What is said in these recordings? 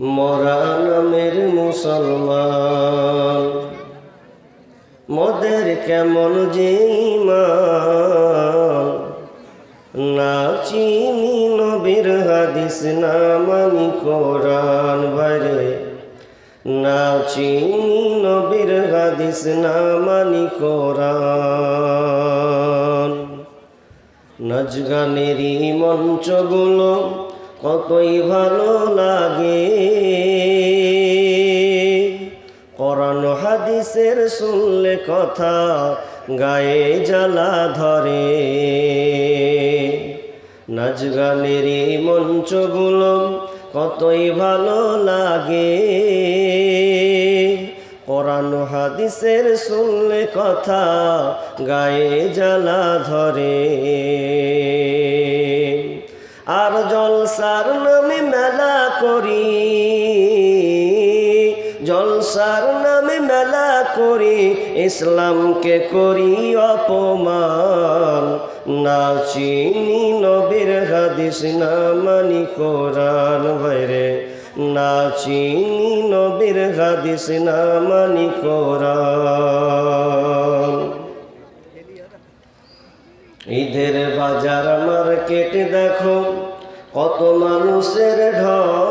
মরা নামের মুসলমান। মোদের কেমন যে না চিনি নবীর হাদিস, না মানি কোরআন বাইরে না চিনি নবীর হাদিস, না মানি কোরআন। নাচ গানেরই মঞ্চগুলো কতই ভালো লাগে। শুনলে কথা গায়ে জ্বালা ধরে। নাচ গানেরই মঞ্চগুলো কতই ভালো লাগে। কোরআন হাদিসের শুনলে কথা গায়ে জ্বালা ধরে। আর জলসার নামে মেলা করি। জলসার নামে মেলা করি, ইসলামকে করি অপমান। না চিনি নবীর হাদিস, না মানি কোরআন বাইরে না চিনি নবীর হাদিস, না মানি কোরআন। ঈদের বাজার মার্কেট দেখো, কত মানুষের ঢল।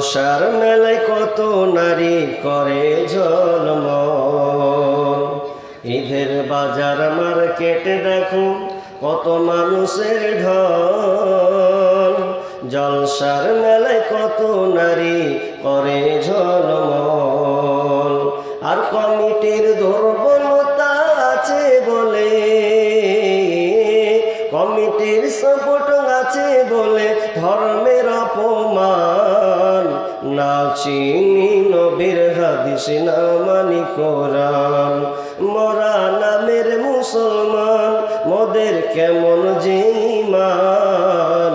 জলসার মেলায় কত নারী করে জন্ম। ঈদের বাজার মার্কেট দেখো, কত মানুষের ঢল। জলসার মেলায় কত নারী করে ঝলমল আর কমিটির দুর্বলতা আছে বলে, কমিটির সাপোর্ট আছে বলে ধর্মের অপমান। না চিনি, নবীর হাদিস না মানি কোরআন। মরা নামের মুসলমান, মোদের কেমন যে ইমান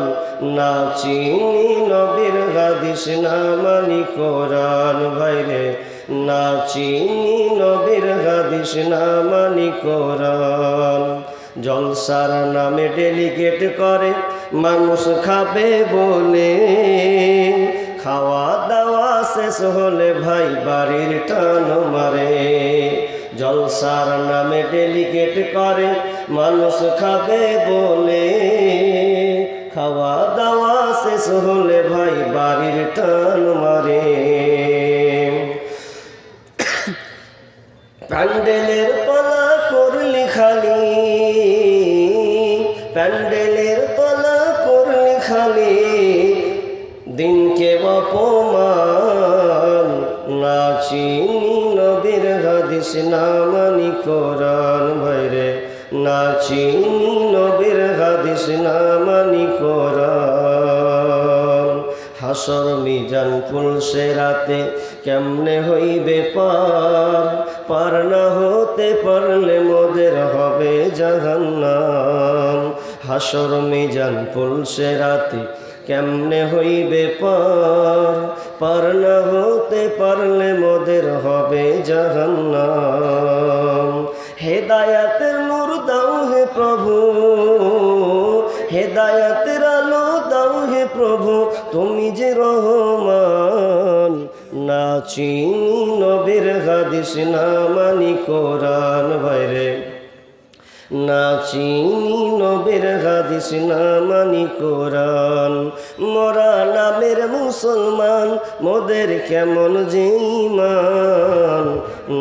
না চিনি, নবীর হাদিস না মানি কোরআন। ভাইরে, না চিনি, নবীর হাদিস না মানি কোরআন। জলসার নামে ডেলিগেট করে, মানুষ খাবে বলে। খাওয়া দাওয়া শেষ হলে ভাই বাড়ির টান মারে। জলসার নামে ডেলিগেট করে, মানুষ খাবে বলে। খাওয়া দাওয়া শেষ হলে ভাই বাড়ির টান মারে। প্যান্ডেলের পালা করলি খালি। প্যান্ডেলের পালা করলি খালি। দিনকে অপমান। না চিনি নবীর হাদিস না মানি কোরআন ভাইরে না চিনি নবীর হাদিস না মানি কোরআন। হাসর মিজান ফুলসে রাতে কেমনে হইবে পার? পার না হতে পারলে মোদের হবে জাহান্নাম। হাসর মিজান ফুলসে রাতে কেমনে হইবে পর পার না হতে পারলে মোদের হবে জাহান্নাম। হেদায়াতের নূর দাও হে প্রভু, হেদায়াতের আলো দাও হে প্রভু, তুমি যে রহমান, না চিনি নবীর হাদিস, না মানি কোরআন বাইরে। না চিনি নবীর হাদিস, না মানি কোরআন। মরা নামের মুসলমান, মোদের কেমন যে ইমান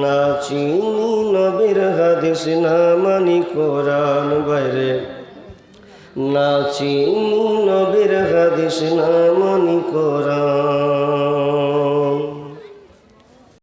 না চিনি নবীর হাদিস, না মানি কোরআন। বাইরে। না চিনি নবীর হাদিস, না মানি কোরআন।